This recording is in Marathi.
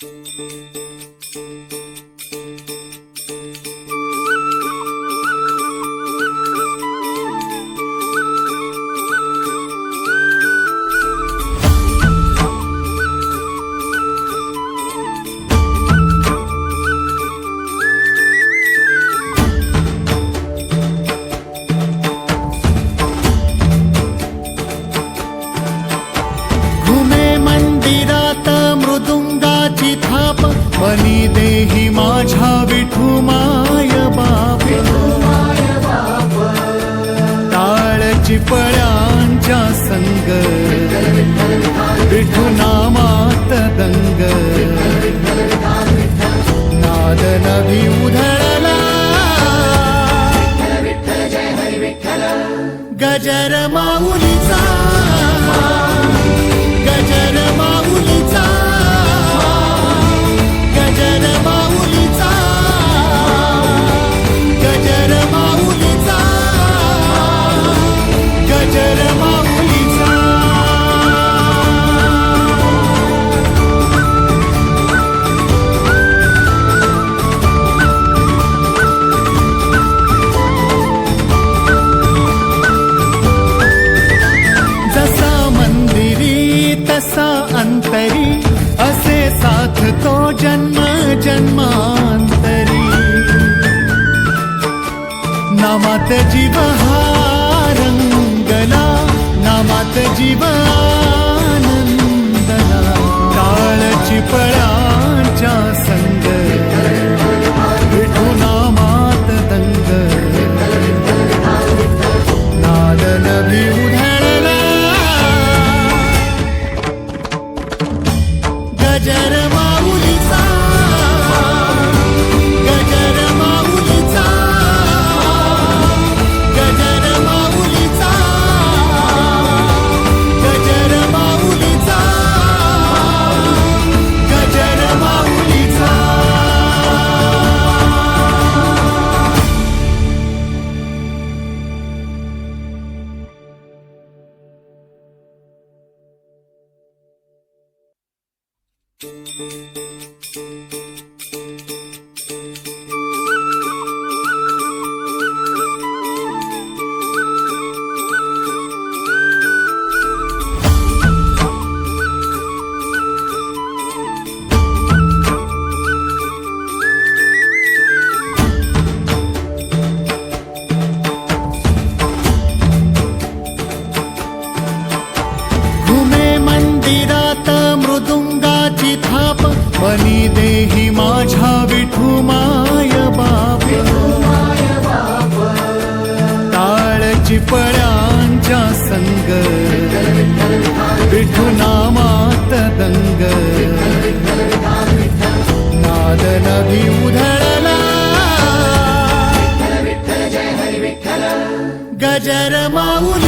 Música टाळची पळ्यांच्या संग. विठू नामात दंग. नाद नभी उधळला. गजर माऊलीचा. नामात जीव हा रंगला नामात जीव Música थाप देही माझ्या विठू माय बाप. ताळची पळ्यांच्या संग. विठू नामात दंग. नाद नभी उधळला. गजर माऊली